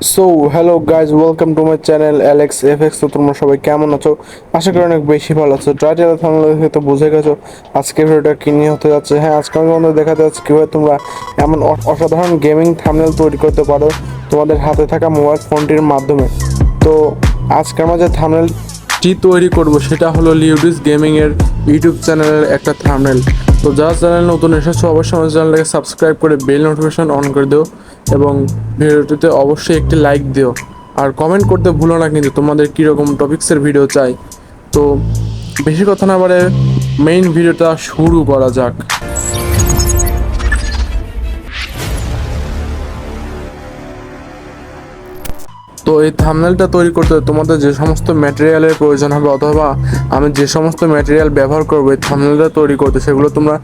So hello guys welcome to my channel Alex F X তো তোমরা সবাই কেমন আছো? আশা করি অনেক বেশি ভালো আছো। টাইটেল দেখে তো বুঝে গেছো, আজকের ভিডিওটা কি নিয়ে হতে যাচ্ছে? হ্যাঁ আজকে আমি তোমাদের দেখাতে যাচ্ছি কীভাবে তোমরা এমন অসাধারণ গেমিং থামনেল তৈরি করতে পারো তোমাদের হাতে থাকা মোবাইল ফোনটির মাধ্যমে। তো, আজকে আমরা যে থামনেলটি তৈরি করব, সেটা হলো লিউডিস গেমিংয়ের ইউটিউব চ্যানেলের একটা থামনেল তো যারা চ্যানেল নতুন এসেছ, অবশ্যই আমার চ্যানেলটাকে সাবস্ক্রাইব করে বেল নোটিফিকেশন অন করে দিও। এবং ভিডিওটিতে অবশ্যই একটি লাইক দিও। আর কমেন্ট করতে ভুলো না কিন্তু তোমাদের কীরকম টপিক্সের ভিডিও চাই। তো বেশি কথা না বারে মেইন ভিডিওটা শুরু করা যাক। তো এই থামনেলটা তৈরি করতে তোমাদের যে সমস্ত ম্যাটেরিয়ালের প্রয়োজন হবে অথবা আমি যে সমস্ত ম্যাটেরিয়াল ব্যবহার করব, এই থামনেলটা তৈরি করতে সেগুলো তোমরা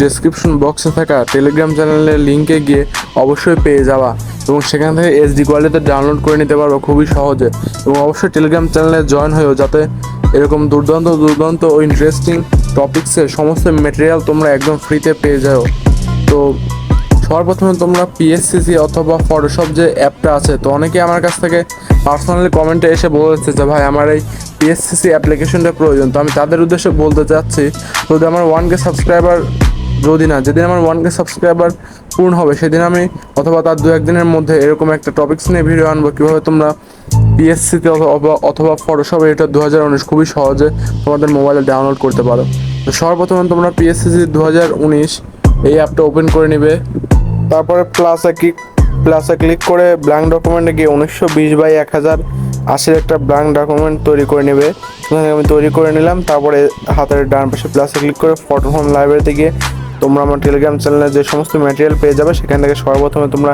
ডেসক্রিপশন বক্সে থাকা টেলিগ্রাম চ্যানেলের লিঙ্কে গিয়ে অবশ্যই পেয়ে যাওয়া এবং সেখান থেকে এইচডি কোয়ালিটিতে ডাউনলোড করে নিতে পারব খুবই সহজে এবং অবশ্যই টেলিগ্রাম চ্যানেলে জয়েন হয়েও যাতে এরকম দুর্দান্ত দুর্দান্ত ও ইন্টারেস্টিং টপিক্সের সমস্ত ম্যাটেরিয়াল তোমরা একদম ফ্রিতে পেয়ে যাও। তো সর্বপ্রথমে তোমরা পিএসসিসি অথবা ফটোশপ যে অ্যাপটা আছে, তো অনেকে আমার কাছ থেকে পার্সোনালি কমেন্টে এসে বলেছে যে, ভাই, আমার এই পিএসসিসি অ্যাপ্লিকেশনটা প্রয়োজন। তো আমি তাদের উদ্দেশ্যে বলতে চাচ্ছি, যদি আমার ওয়ান কে সাবস্ক্রাইবার যদি না, যেদিন আমার ওয়ান কে সাবস্ক্রাইবার পূর্ণ হবে, সেদিন আমি অথবা তার দু একদিনের মধ্যে এরকম একটা টপিক্স নিয়ে ভিডিও আনব। কীভাবে তোমরা পিএসসিতে অথবা অথবা ফটোশপ এটা দু হাজার উনিশ খুবই সহজে তোমাদের মোবাইলে ডাউনলোড করতে পারো। তো সর্বপ্রথমে তোমরা পিএসসিসি দু হাজার উনিশ এই অ্যাপটা ওপেন করে নিবে। তারপরে প্লাসে ক্লিক প্লাসে ক্লিক করে ব্ল্যাঙ্ক ডকুমেন্টে গিয়ে উনিশশো বিশ বাই এক হাজার আশির একটা ব্ল্যাঙ্ক ডকুমেন্ট তৈরি করে নেবে। আমি তৈরি করে নিলাম, তারপরে হাতের ডান পাশে প্লাসে ক্লিক করে ফটো ফোন লাইব্রেরিতে গিয়ে তোমরা আমার টেলিগ্রাম চ্যানেলে যে সমস্ত ম্যাটেরিয়াল পেয়ে যাবে, সেখান থেকে সর্বপ্রথমে তোমরা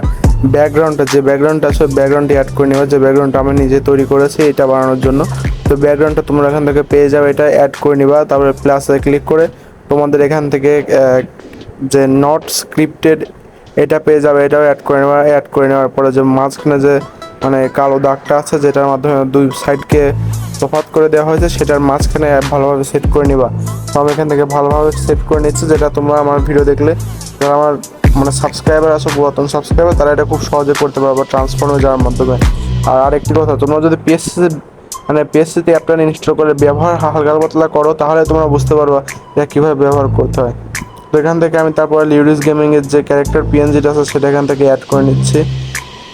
ব্যাকগ্রাউন্ডটা যে ব্যাকগ্রাউন্ডটা আছে ব্যাকগ্রাউন্ডটি অ্যাড করে নেবে যে ব্যাকগ্রাউন্ডটা আমি নিজে তৈরি করেছি, এটা বানানোর জন্য। তো ব্যাকগ্রাউন্ডটা তোমরা এখান থেকে পেয়ে যাবে, এটা অ্যাড করে নিবা। তারপরে প্লাসে ক্লিক করে তোমাদের এখান থেকে যে নট স্ক্রিপ্টেড এটা পেয়ে যাবে, এটাও অ্যাড করে নেওয়া অ্যাড করে নেওয়ার পরে যে মাঝখানে যে মানে কালো দাগটা আছে, যেটার মাধ্যমে দুই সাইডকে তফাৎ করে দেওয়া হয়েছে, সেটার মাঝখানে ভালোভাবে সেট করে নিবা। তো আমি এখান থেকে ভালোভাবে সেট করে নিচ্ছি, যেটা তোমরা আমার ভিডিও দেখলে। যারা আমার মানে সাবস্ক্রাইবার আছে, পুরাতন সাবস্ক্রাইবার তারা এটা খুব সহজে করতে পারবে ট্রান্সফর্মে যাওয়ার মাধ্যমে। আর আরেকটি কথা, তোমরা যদি পিএসসি মানে পিএসসিতে অ্যাপটা ইনস্টল করে ব্যবহার, হালকা পাতলা করো, তাহলে তোমরা বুঝতে পারবা এটা কীভাবে ব্যবহার করতে হয়। তো এখান থেকে আমি তারপরে লিউডিস গেমিংয়ের যে ক্যারেক্টার পিএনজিটা আছে, সেটা এখান থেকে অ্যাড করে নিচ্ছি।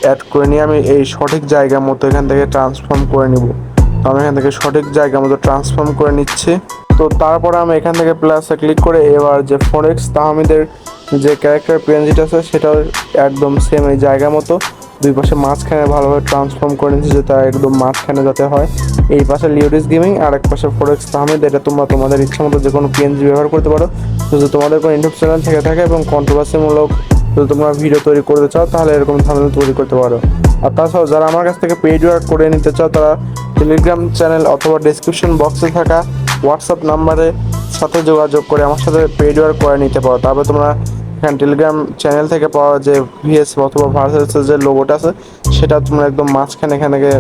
অ্যাড করে নিয়ে আমি এই সঠিক জায়গা মতো এখান থেকে ট্রান্সফর্ম করে নিব। আমি এখান থেকে সঠিক জায়গা মতো ট্রান্সফর্ম করে নিচ্ছি। তো তারপরে আমি এখান থেকে প্লাসে ক্লিক করে এবার যে ফোরেক্স তাহমিদের যে ক্যারেক্টার পিএনজিটা আছে, সেটাও একদম সেম এই জায়গা মতো। দুই পাশে মাঝখানে ভালোভাবে ট্রান্সফর্ম করে নিচ্ছি যে যেটা একদম মাঝখানে যাতে হয়। এই পাশে লিওডিস গেমিং আর এক পাশে ফোরেক্স তাহমিদ এটা তোমরা তোমাদের ইচ্ছা মতো যে কোনো পিএনজি ব্যবহার করতে পারো। যদি তোমাদের কোনো ইউটিউব চ্যানেল থেকে থাকে এবং কন্ট্রোভার্সিমূলক যদি তোমরা ভিডিও তৈরি করতে চাও, তাহলে এরকম থাম্বনেল তৈরি করতে পারো। আর তাছাড়াও যারা আমার কাছ থেকে পেইড ওয়ার্ক করে নিতে চাও, তারা টেলিগ্রাম চ্যানেল অথবা ডিসক্রিপশন বক্সে থাকা হোয়াটসঅ্যাপ নাম্বারে সাথে যোগাযোগ করে আমার সাথে পেইড ওয়ার্ক করে নিতে পারো। তারপর তোমরা এখানে টেলিগ্রাম চ্যানেল থেকে পাওয়া যে ভিএস অথবা ভার্সেসের যে লোগোটা আছে, সেটা তোমরা একদম মাঝখানে এখান থেকে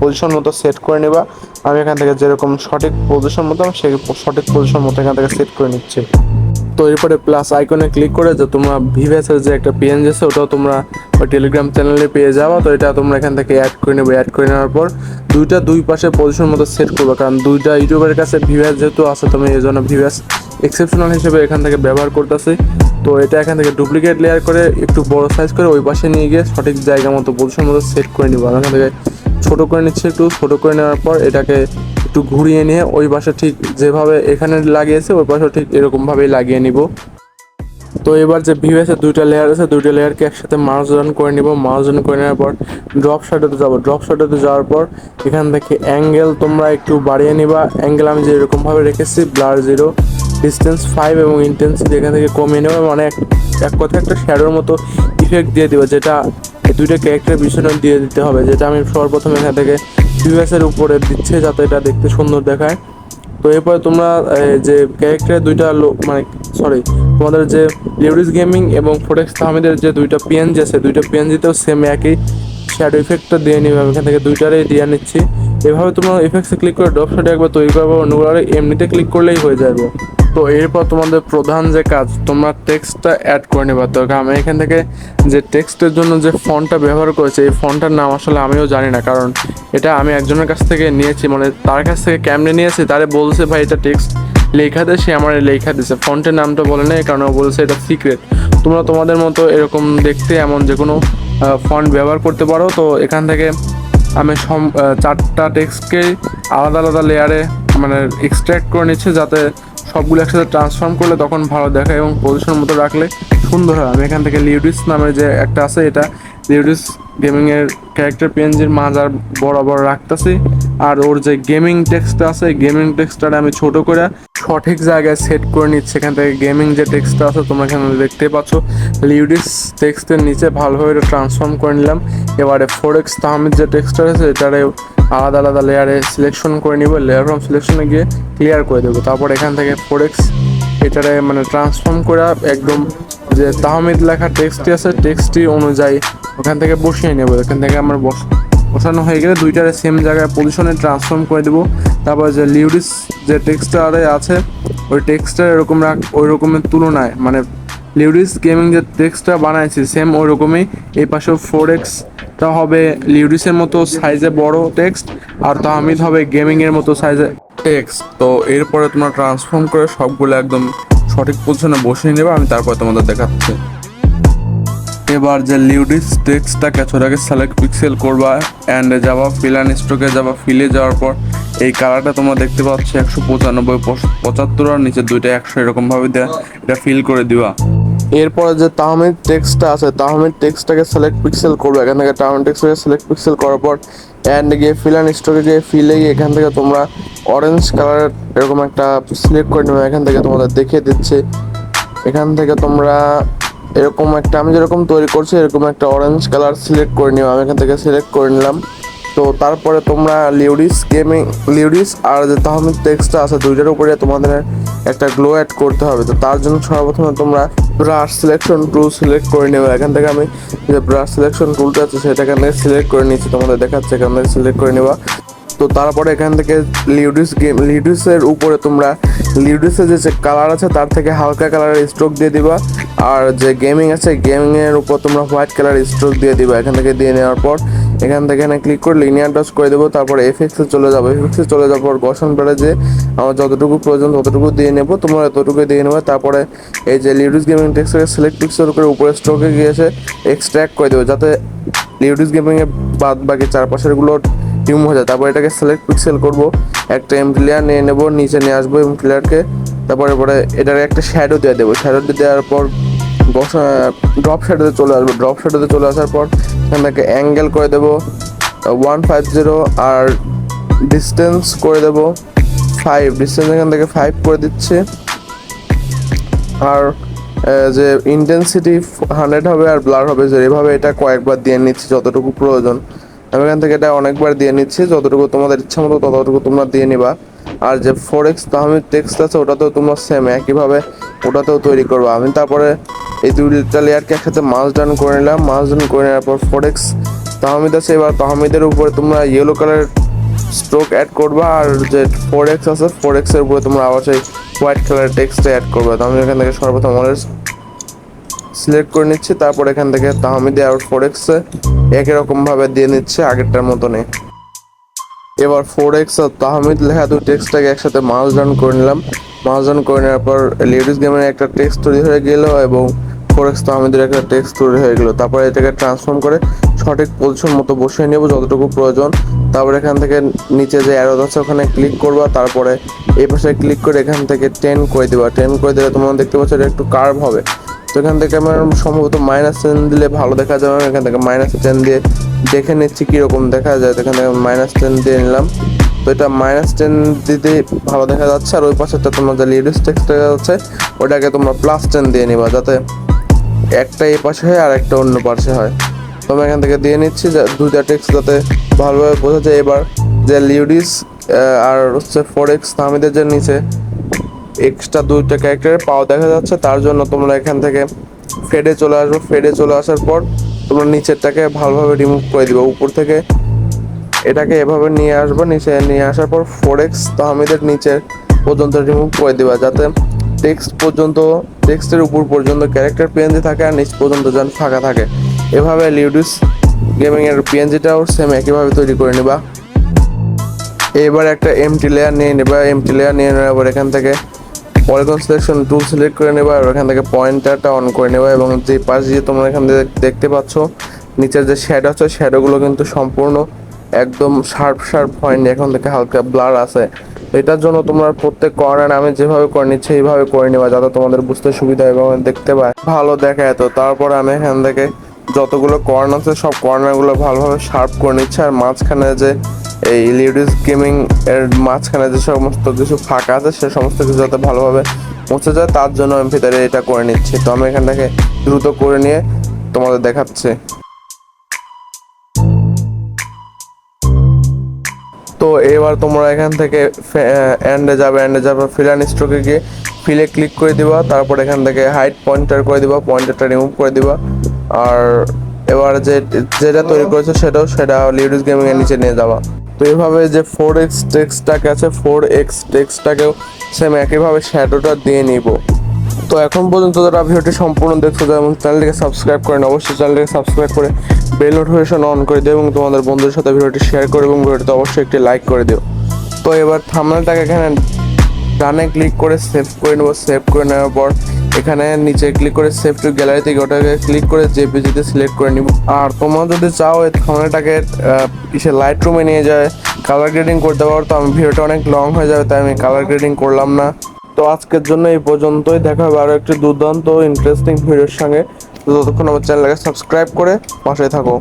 পজিশন মতো সেট করে নিবা। আমি এখান থেকে যেরকম সঠিক পজিশন মতো, আমি সেই সঠিক পজিশন মতো এখান থেকে সেট করে নিচ্ছি। তো এরপরে প্লাস আইকনে ক্লিক করে যে তোমরা ভিভেসের যে একটা পিএনজি আছে, ওটাও তোমরা ওই টেলিগ্রাম চ্যানেলে পেয়ে যাওয়া তো এটা তোমরা এখান থেকে অ্যাড করে নেবে। অ্যাড করে নেওয়ার পর দুইটা দুই পাশে পজিশন মতো সেট করবে। কারণ দুইটা ইউটিউবের কাছে ভিভ্যাস যেহেতু আছে তুমি এই জন্য ভিভ্যাস এক্সেপশনাল হিসেবে এখান থেকে ব্যবহার করতেছি। তো এটা এখান থেকে ডুপ্লিকেট লেয়ার করে একটু বড় সাইজ করে ওই পাশে নিয়ে গিয়ে সঠিক জায়গা মতো পজিশন মতো সেট করে নিবো। এখান থেকে ছোটো করে নিচ্ছি একটু। ছোটো করে নেওয়ার পর এটাকে একটু ঘুরিয়ে নিয়ে ওই পাশে ঠিক যেভাবে এখানে লাগিয়েছে, ওই পাশে ঠিক এরকমভাবেই লাগিয়ে নিব। তো এবার যে ভিউএসের দুইটা লেয়ার আছে, দুইটা লেয়ারকে একসাথে ডাউন করে নিব। ডাউন করে নেওয়ার পর ড্রপ শটেতে যাব। ড্রপ শটেতে যাওয়ার পর এখান থেকে অ্যাঙ্গেল তোমরা একটু বাড়িয়ে নিবা। অ্যাঙ্গেল আমি যে এরকমভাবে রেখেছি ব্লার জিরো ডিস্টেন্স ফাইভ এবং ইন্টেন্সিটি এখান থেকে কমিয়ে নেবে মানে এক কথা একটা শ্যাডোর মতো ইফেক্ট দিয়ে দিবে, যেটা দুইটা ক্যারেক্টারের পিছনে দিয়ে দিতে হবে, যেটা আমি সর্বপ্রথম এখান থেকে ভিউএসের উপরে দিচ্ছে যাতে এটা দেখতে সুন্দর দেখায়। তো এরপরে তোমরা যে ক্যারেক্টারের দুইটা লো- মানে সরি তোমাদের যে লিউডিস গেমিং এবং ফোটেক্স তাহমিদের যে দুইটা পিএনজি আছে, দুইটা পিএনজিতেও সেম একই শ্যাডো ইফেক্টটা দিয়ে নিবে। আমি এখান থেকে দুইটারই দিয়ে নিচ্ছি। এভাবে তোমরা ইফেক্টসে ক্লিক করে ড্রপ শটে একবার তৈরি করব অন্যগুলো এমনিতে ক্লিক করলেই হয়ে যাবে। তো এরপর তোমাদের প্রধান যে কাজ, তোমরা টেক্সটটা অ্যাড করে নেবা। তো আমি এখান থেকে যে টেক্সটের জন্য যে ফন্টটা ব্যবহার করেছি, এই ফন্টটার নাম আসলে আমিও জানি না, কারণ এটা আমি একজনের কাছ থেকে নিয়েছি মানে তার কাছ থেকে ক্যামরে নিয়েছি, তারে বলছে, ভাই, এটা টেক্সট লেখা দে, সে আমার লেখা দিছে। ফন্টের নামটা বলে নেই, কারণ ও বলছে, এটা সিক্রেট তোমরা তোমাদের মতো এরকম দেখতে এমন যে কোনো ফন্ট ব্যবহার করতে পারো। তো এখান থেকে আমি সম চারটা টেক্সটকে আলাদা আলাদা লেয়ারে মানে এক্সট্র্যাক্ট করে নিচ্ছে, যাতে সবগুলো একসাথে ট্রান্সফর্ম করলে তখন ভালো দেখায় এবং পজিশন মতো রাখলে সুন্দর হয়। আমি এখান থেকে লিউডিস নামের যে একটা আছে, এটা লিউডিস গেমিংয়ের ক্যারেক্টার পেঞ্জের মাজার বরাবর রাখতেছি। আর ওর যে গেমিং টেক্সটটা আছে গেমিং টেক্সটটা আমি ছোট করে সঠিক জায়গায় সেট করে নিচ্ছি। এখান থেকে গেমিং যে টেক্সটটা আছে, তোমরা এখানে দেখতে পাচ্ছ। লিউডিস টেক্সটের নিচে ভালোভাবে এটা ট্রান্সফর্ম করে নিলাম। এবারে ফোর এক্স তাহমিদ যে টেক্সটটা আছে, এটারে আলাদা আলাদা লেয়ারে সিলেকশন করে নিব লেয়ার ফ্রম সিলেকশনে গিয়ে ক্লিয়ার করে দেবো। তারপর এখান থেকে ফোরেক্স এটারে মানে ট্রান্সফর্ম করে একদম যে তাহমিদ লেখা টেক্সটটি আছে টেক্সটটি অনুযায়ী ওখান থেকে বসিয়ে নেব। এখান থেকে আমার বস, বসানো হয়ে গেলে দুইটারে সেম জায়গায় পজিশনে ট্রান্সফর্ম করে দেবো। তারপর যে লিউডিস যে টেক্সটারে আছে, ওই টেক্সটার এরকম রাখ, ওই রকমের তুলনায় মানে লিউডিস গেমিং যে টেক্সটটা বানাইছি সেম ওই রকমই এই পাশে ফোর এক্সটা হবে লিউডিসের মতো সাইজে বড় টেক্সট আর তাহমিদ হবে গেমিংয়ের মতো সাইজে টেক্সট তো এরপরে তোমরা ট্রান্সফর্ম করে সবগুলো একদম সঠিক পজিশনে বসিয়ে নেবে, আমি তারপর তোমাদের দেখাচ্ছি। এবার যে লিউডিস টেক্সটটাকে ছোটাকে সিলেক্ট পিক্সেল করবা অ্যান্ড যাবা ফিল অ্যান্ড স্ট্রোকে যাবা ফিলে যাওয়ার পর, এই কালারটা তোমরা দেখতে পাচ্ছ একশো পঁচানব্বই, পঁচাত্তর, আর নিচে দুইটা একশো এরকমভাবে দেওয়া এটা ফিল করে দিবা। এরপরে যে তাহমিদ টেক্সটটা আছে তাহমিদ টেক্সটটাকে সিলেক্ট পিক্সেল করবে। এখান থেকে তাহমিদ টেক্সটটাকে সিলেক্ট পিক্সেল করার পর অ্যান্ড গিয়ে ফিল অ্যান্ড স্ট্রোকে গিয়ে ফিলে গিয়ে এখান থেকে তোমরা অরেঞ্জ কালারের এরকম একটা সিলেক্ট করে নেবে। এখান থেকে তোমাদের দেখিয়ে দিচ্ছে। এখান থেকে তোমরা এরকম একটা, আমি যেরকম তৈরি করছি, এরকম একটা অরেঞ্জ কালার সিলেক্ট করে নিও। আমি এখান থেকে সিলেক্ট করে নিলাম। তো তারপরে তোমরা লিউডিস গেমিং লিউডিস আর যে তাহমিদ টেক্সটটা আছে, দুইটার উপরে তোমাদের একটা গ্লো অ্যাড করতে হবে। তো তার জন্য সর্বপ্রথমে তোমরা ব্রাশ সিলেকশন টুল সিলেক্ট করে নেবে। এখান থেকে আমি যে ব্রাশ সিলেকশন টুলটা আছে সেটা এখান থেকে সিলেক্ট করে নিচ্ছি তোমাদের দেখাচ্ছে, এখান থেকে সিলেক্ট করে নেবা তো তারপরে এখান থেকে লিউডিস গেম লিউডিসের উপরে তোমরা লিউডিসের যে কালার আছে, তার থেকে হালকা কালারের স্ট্রোক দিয়ে দিবা। আর যে গেমিং আছে গেমিংয়ের উপর তোমরা হোয়াইট কালার স্ট্রোক দিয়ে দিবা। এখান থেকে দিয়ে নেওয়ার পর এখান থেকে এখানে ক্লিক করে লিনিয়ার ডস করে দেবো, তারপর এফএক্সে চলে যাব। এফএক্সে চলে যাওয়ার পর গসন বেড়ে যে আমার যতটুকু প্রয়োজন ততটুকু দিয়ে নেব, তোমরা ততটুকু দিয়ে নেবে। তারপরে এই যে লিউডিস গেমিং টেক্সটকে সিলেক্ট পিক্সেল করে উপরে স্ট্রোকে গিয়ে এসে এক্সট্র্যাক্ট করে দেবো, যাতে লিউডিস গেমিং এর বাদ বাকি চারপাশেরগুলো রিমুভ হয়ে যায়। তারপর এটাকে সিলেক্ট পিক্সেল করব, একটা এম লেয়ার নিয়ে নেব, নিচে নিয়ে আসব এম লেয়ারকে তারপরে পরে এটার একটা শ্যাডো দিয়ে দেবো। শ্যাডো দেওয়ার পর ড্রপ শ্যাডোতে চলে আসব। ড্রপ শ্যাডোতে চলে আসার পর এখান থেকে অ্যাঙ্গেল করে দেবো। ওয়ান ফাইভ জিরো আর ডিস্টেন্স করে দেবো। ফাইভ ডিস্টেন্স এখান থেকে ফাইভ করে দিচ্ছে। আর যে ইন্টেন্সিটি হান্ড্রেড হবে আর ব্লার হবে যে এভাবে এটা কয়েকবার দিয়ে নিচ্ছি যতটুকু প্রয়োজন। আমি এখান থেকে এটা অনেকবার দিয়ে নিচ্ছি, যতটুকু তোমাদের ইচ্ছা মতো ততটুকু তোমরা দিয়ে নিবা। আর যে ফোর এক্স তাহমিদ টেক্সট আছে, ওটাতেও তোমরা সেম একইভাবে ওটাতেও তৈরি করব। আমি তারপরে এই দুইটা লেয়ারকে একসাথে মাস ডান করে নিলাম। মাস ডান করে নেওয়ার পর ফোর এক্স তাহমিদ আছে। এবার তাহমিদের উপরে তোমরা ইয়েলো কালার স্ট্রোক অ্যাড করবা আর যে ফোর এক্স আছে ফোর এক্সের উপরে তোমরা আবার সেই হোয়াইট কালারের টেক্সট অ্যাড করবে। তো আমি এখান থেকে সর্বপ্রথম অনেক সিলেক্ট করে নিচ্ছি। তারপর এখান থেকে তাহমিদে আর ফোর এক্সে একই রকম ভাবে দিয়ে নিচ্ছে আগেরটার মতনই। এবার ফোর এক্স আর তাহমিদ লেখা দুই টেক্সটটাকে একসাথে মাউস ডাউন করে নিলাম। মাউস ডাউন করে নেওয়ার পর লেডিস গেমের একটা টেক্সট তৈরি হয়ে গেল এবং ফোর এক্স তাহমিদের একটা টেক্সট তৈরি হয়ে গেলো। তারপরে এটাকে ট্রান্সফর্ম করে সঠিক পজিশন মতো বসিয়ে নেব যতটুকু প্রয়োজন। তারপর এখান থেকে নিচে যে অ্যারো আছে ওখানে ক্লিক করবা তারপরে এই পাশে ক্লিক করে এখান থেকে টেন করে দিবা। টেন করে দিলে তোমরা দেখতে পাচ্ছ এটা একটু কার্ভ হবে। তো এখান থেকে আমার সম্ভবত মাইনাস টেন দিলে ভালো দেখা যাবে। আমি এখান থেকে মাইনাস টেন দিয়ে দেখে নিচ্ছি কীরকম দেখা যায়। তো এখান থেকে মাইনাস টেন দিয়ে নিলাম। তো এটা মাইনাস টেন দিতে ভালো দেখা যাচ্ছে। আর ওই পাশেরটা তোমার যে লিডিস টেক্সট দেখা যাচ্ছে ওটাকে তোমরা প্লাস টেন দিয়ে নিবা। যাতে একটা এ পাশে হয় আর একটা অন্য পাশে হয়। তো আমি এখান থেকে দিয়ে নিচ্ছি দুইটা টেক্সট যাতে ভালোভাবে বোঝা যায়। এবার যে লিউডিস আর হচ্ছে ফোর এক্স তাহমিদের যে নিচে এক্সট্রা দুইটা ক্যারেক্টারের পাওয়া দেখা যাচ্ছে, তার জন্য তোমরা এখান থেকে ফেডে চলে আসবে। ফেডে চলে আসার পর তোমরা নিচেরটাকে ভালোভাবে রিমুভ করে দিবে। উপর থেকে এটাকে এভাবে নিয়ে আসব। নিচে নিয়ে আসার পর ফোর এক্স তাহমিদের নিচে পর্যন্ত রিমুভ করে দিবা, যাতে টেক্সট পর্যন্ত টেক্সটের উপর পর্যন্ত ক্যারেক্টার পিএনজি থাকে আর নিচ পর্যন্ত যেন ফাঁকা থাকে। এভাবে লিউডিস গেমিং এর পিএনজিটাও সেম একইভাবে তৈরি করে নিবা। এবার একটা এমটি লেয়ার নিয়ে নেবা এমটি লেয়ার নিয়ে নেওয়ার পর এখান থেকে পলিগন সিলেকশন টুল সিলেক্ট করে নেবা, আর এখান থেকে পয়েন্টারটা অন করে নেবা এবং যে পাশ দিয়ে তোমরা এখান থেকে দেখতে পাচ্ছ, নিচের যে শ্যাডো আছে শ্যাডোগুলো কিন্তু সম্পূর্ণ একদম শার্প শার্প হয়নি এখন থেকে হালকা ব্লার আছে। এটার জন্য তোমরা প্রত্যেক কর্নার আমি যেভাবে করে নিচ্ছি, এইভাবে করে নেবা যাতে তোমাদের বুঝতে সুবিধা এবং দেখতে পায়। ভালো দেখায় তো তারপর আমি এখান থেকে যতগুলো কর্নার আছে, সব কর্নারগুলো ভালোভাবে শার্প করে নিচ্ছে। আর মাঝখানে যে এই লিডিস গেমিং এর মাঝখানে যে সমস্ত কিছু ফাঁকা আছে, সে সমস্ত কিছু যাতে ভালোভাবে মুছে যায়, তার জন্য আমি ভিতরে এটা করে নিচ্ছি। তো আমি এখান থেকে দ্রুত করে নিয়ে তোমাদের দেখাচ্ছি। তো এবার তোমরা এখান থেকে এন্ডে যাবে এন্ডে যাবে ফিলান স্ট্রোকে গিয়ে ফিলে ক্লিক করে দিবা, তারপর এখান থেকে হাইট পয়েন্টার করে দিবা পয়েন্টারটা রিমুভ করে দিবা। আর এবার যে, যেটা তৈরি করেছ সেটাও সেটা লিউডিস গেমিং এর নিচে নিয়ে যাবা। তো এইভাবে যে ফোর এক্স টেক্সটাকে আছে ফোর এক্স টেক্সটাকেও সেম একইভাবে শ্যাডোটা দিয়ে নিব। তো এখন পর্যন্ত যারা ভিডিওটি সম্পূর্ণ দেখছ যেমন চ্যানেলটিকে সাবস্ক্রাইব করেন, অবশ্যই চ্যানেলটিকে সাবস্ক্রাইব করে বেল নোটিফিকেশন অন করে দিও এবং তোমাদের বন্ধুদের সাথে ভিডিওটি শেয়ার করে এবং ভিডিওটিতে অবশ্যই একটি লাইক করে দিও। তো এবার থামনেলটাকে এখানে ডানে ক্লিক করে সেভ করে নেব। সেভ করে নেওয়ার পর এখানে নিচে ক্লিক করে সেভ টু গ্যালারি থেকে ওটাকে ক্লিক করে জেপিজিতে সিলেক্ট করে নিব। আর তোমরা যদি চাও এই থামনেলটাকে ইসে লাইট রুমে নিয়ে যায় কালার গ্রেডিং করতে পারো। তো আমি ভিডিওটা অনেক লং হয়ে যাবে, তাই আমি কালার গ্রেডিং করলাম না। তো আজকের জন্য এই পর্যন্তই। দেখা হবে আরও একটি দুর্দান্ত ইন্টারেস্টিং ভিডিওর সঙ্গে। তো ততক্ষণ আমার চ্যানেলটাকে সাবস্ক্রাইব করে পাশে থাকো।